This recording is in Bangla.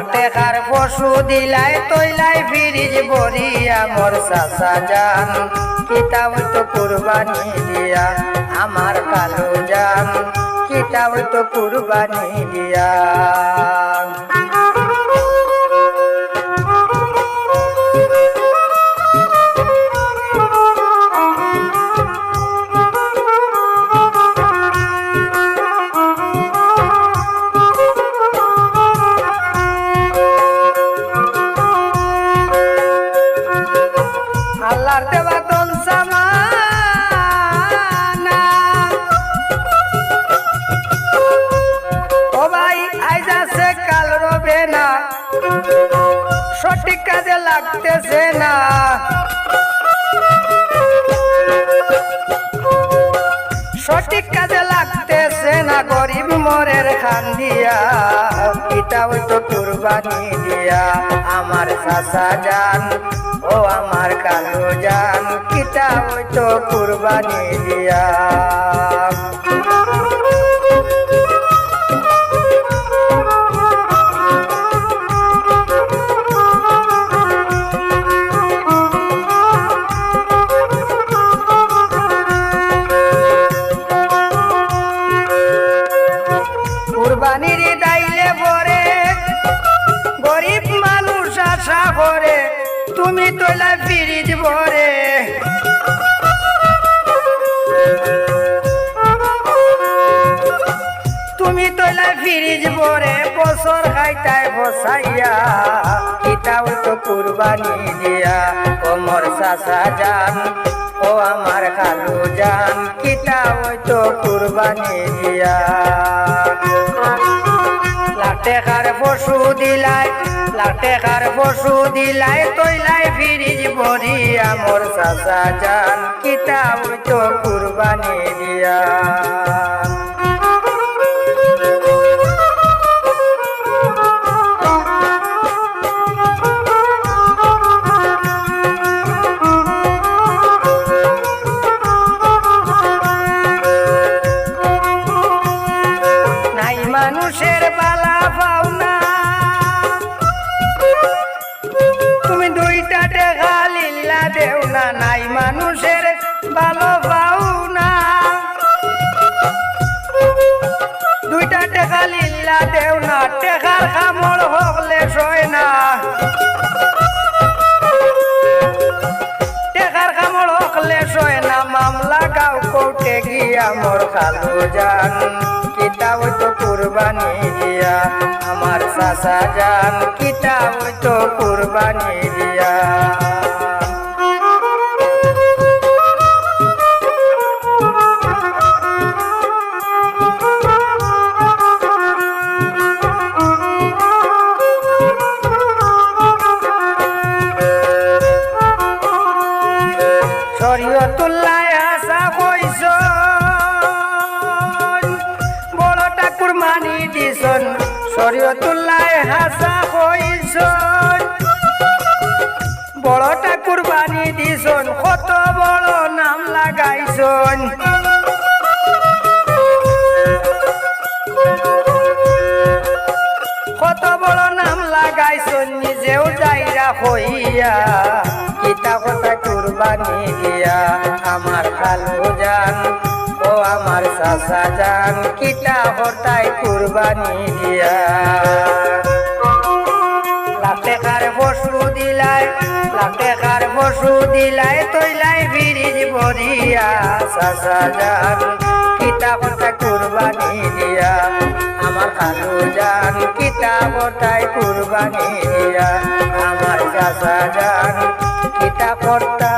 লাটেকার পশু দিলাই তৈলাই ফিরিজ বরিয়া মোর সাসা জান। কিতাব তো কুরবানি দিয়া আমার কালো জান। কিতাব তো কুরবানি দিয়া। না। সঠিক কাজে লাগতেছে না। সঠিক কাজে লাগতেছে না, গরিব মরের খান দিয়া। এটা তো কুরবানি দিয়া। আমার চাচা জান ও আমার কালো জান কিতা তো কুরবানি দিয়া। কুরবানির দাইলে ভরে, গরিব মানুষ আশা করে তুমি তোলা ফিরিজ ভরে। তুমি তোলা ফিরিজ ভরে, বছর খাইতায় বসাইয়া কিতাব তো কুরবানি দিয়া কোমর চাষা যান, ও আমার কালু জান কিতাব তো কুরবানি দিয়া। লাটেকার পশু দিলাই, লাটেকার পশু দিলাই, তৈলাই ফিরিজ ভরিয়া মোর চাচা জান, কিতাব তো কুরবানি দিয়া। মানুষের না নাই মানুষের, ভালো পাওনা দুইটা টেকা লিল্লা দেও না, টেকার কামড় হকলে সয় না। টেকার কামড় হকলে সয় না, মামলা গাও কোর্টে গিয়া মোর খালু জান। কিতাব তো কুরবানি দিয়া, আমার চাচা জান। কিতাব তো কুরবানি দিয়া। শরীয়তুল্লাহ হাসা কইস বড় ঠাকুর বানি দিছন, কত বড় নাম লাগাইছন। কত বড় নাম লাগাইছন, নিজেও যাইরা হইয়া কিতা কথা কুরবানি দিয়া, আমার আমার চাচা জান কিতা হতাই কুরবানি দিয়া। লাটেকার পশু দিলাই লাটেকার পশু দিলাই, তৈলাই ফিরিজ ভরিয়া। চাচা জান কিতা কথা কুরবানি দিয়া। আমার কালু জান কিতা কথাই কুরবানি দিয়া। আমার চাচা জান কিতা কর্তা